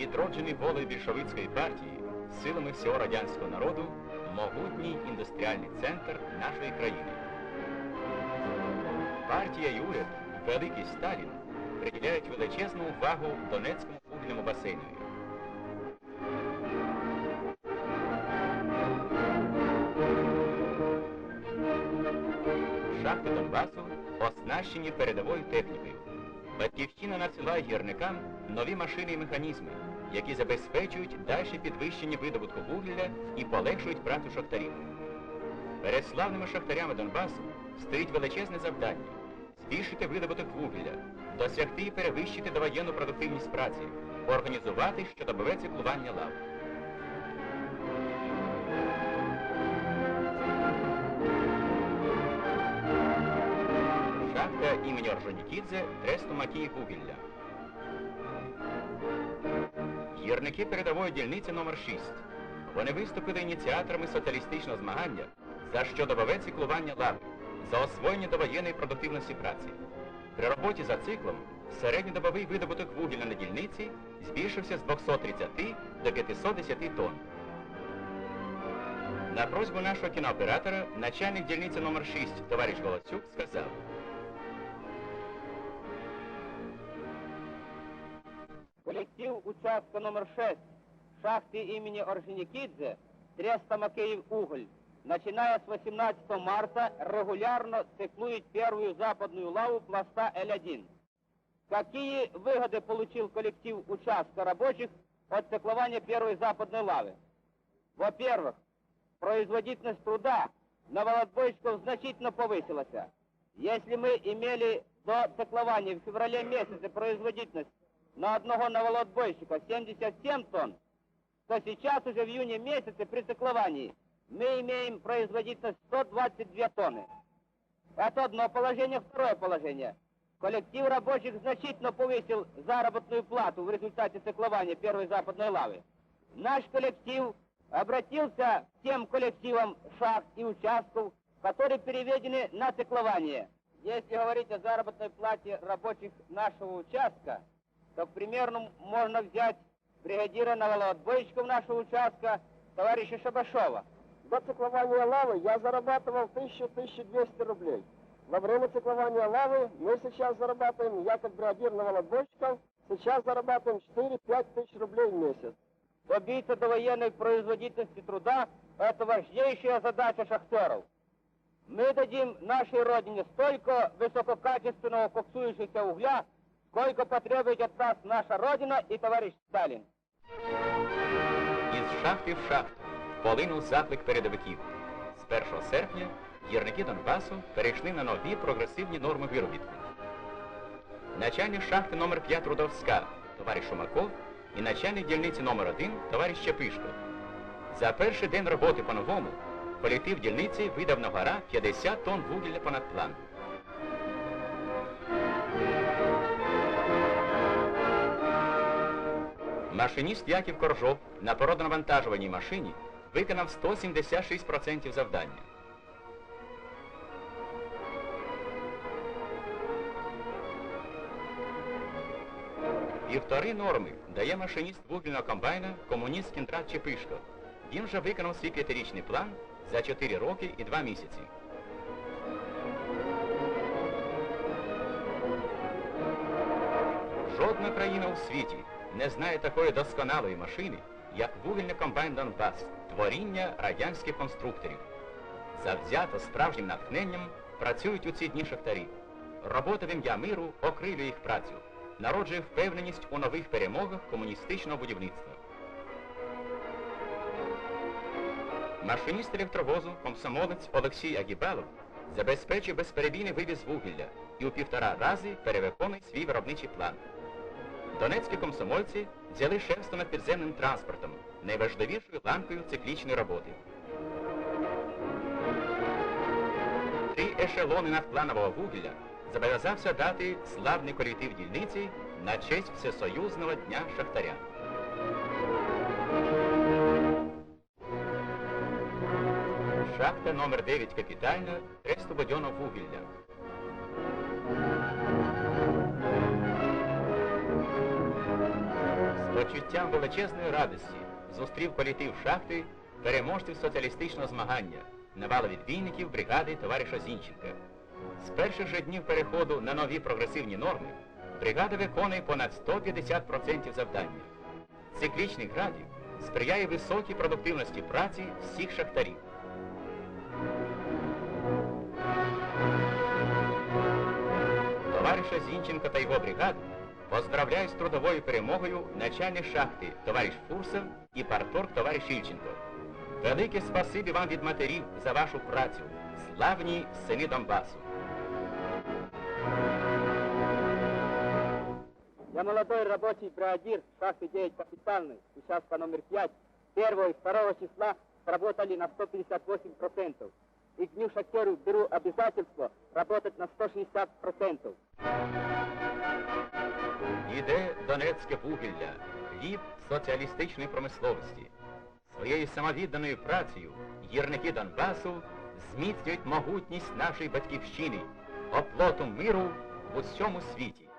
Відроджений волею більшовицької партії, силами всього радянського народу, могутній індустріальний центр нашої країни. Партія і уряд, великий Сталін, приділяють величезну увагу Донецькому вугільному басейну. Шахти Донбасу оснащені передовою технікою. Батьківщина надсилає гірникам нові машини і механізми, які забезпечують далі підвищення видобутку вугілля і полегшують працю шахтарів. Перед славними шахтарями Донбасу стоїть величезне завдання збільшити видобуток вугілля, досягти і перевищити довоєнну продуктивність праці, організувати щодобове циклування лав. Імені Орджонікідзе Тресту Макії вугілля. Гірники передової дільниці номер 6 Вони виступили ініціаторами соціалістичного змагання за щодобове циклування лави, за освоєння довоєнної продуктивності праці. При роботі за циклом середньодобовий видобуток вугілля на дільниці збільшився з 230 до 510 тонн. На просьбу нашого кінооператора начальник дільниці номер 6 товариш Голосюк сказав, Коллектив участка номер 6 шахты имени Орджоникидзе Треста Макеев уголь, начиная с 18 марта, регулярно циклует первую западную лаву пласта Л1. Какие выгоды получил коллектив участка рабочих от циклования первой западной лавы? Во-первых, производительность труда на володбойщиков значительно повысилась. Если мы имели до циклования в феврале месяце производительность на одного новолотбойщика 77 тонн, то сейчас уже в июне месяце при цикловании мы имеем производительность 122 тонны. Это одно положение. Второе положение. Коллектив рабочих значительно повысил заработную плату в результате циклования первой западной лавы. Наш коллектив обратился к тем коллективам шахт и участков, которые переведены на циклование. Если говорить о заработной плате рабочих нашего участка, то, к примеру, можно взять бригадира новолотбойщиков нашего участка, товарища Шабашова. До циклования лавы я зарабатывал 1000-1200 рублей. Во время циклования лавы мы сейчас зарабатываем, я как бригадир новолотбойщиков, сейчас зарабатываем 4-5 тысяч рублей в месяц. Добиться довоенной производительности труда – это важнейшая задача шахтеров. Мы дадим нашей Родине столько высококачественного коксующегося угля, сколько потребует от нас наша Родина и товарищ Сталин. Із шахти в шахту полинув заклик передовиків. З 1 серпня гірники Донбасу перейшли на нові прогресивні норми виробітку. Начальник шахти номер 5 Рудовська, товариш Шумаков, і начальник дільниці номер 1 товариш Чепишко. За перший день роботи по-новому колектив дільниці видав на гора 50 тонн вугілля понад план. Машиніст Яків Коржов на породонавантажуваній машині виконав 176% завдання. Півтори норми дає машиніст вугільного комбайна комуніст Кіндрат Чепишко. Він вже виконав свій п'ятирічний план за 4 роки і 2 місяці. Жодна країна у світі не знає такої досконалої машини, як вугільний комбайн Донбас, творіння радянських конструкторів. Завзято справжнім натхненням працюють у ці дні шахтарі. Робота в ім'я миру окрилює їх працю, народжує впевненість у нових перемогах комуністичного будівництва. Машиніст електровозу, комсомолець Олексій Агібалов забезпечує безперебійний вивіз вугілля і у півтора рази перевиконує свій виробничий план. Донецькі комсомольці взяли шефство над підземним транспортом, найважливішою ланкою циклічної роботи. Три ешелони надпланового вугілля зобов'язався дати славний колектив дільниці на честь Всесоюзного дня шахтаря. Шахта номер 9 капітальна, Тресту вугілля. Почуттям величезної радості зустрів колектив шахти переможців соціалістичного змагання навала відбійників бригади товариша Зінченка. З перших же днів переходу на нові прогресивні норми бригада виконує понад 150% завдання. Циклічних градів сприяє високій продуктивності праці всіх шахтарів. Товариша Зінченка та його бригаду поздравляю з трудовою перемогою начальник шахти товариш Фурсов і парторг товариш Ільченко. Велике спасибі вам від матерів за вашу працю, славні сини Донбасу. Я молодой рабочий бригадир шахты 9 капитальной, участка номер 5, 1 и 2 числа сработали на 158%. И к дню шахтеру беру обязательство работать на 160%. Іде Донецьке вугілля, хліб соціалістичної промисловості. Своєю самовідданою працею гірники Донбасу зміцнюють могутність нашої батьківщини, оплоту миру в усьому світі.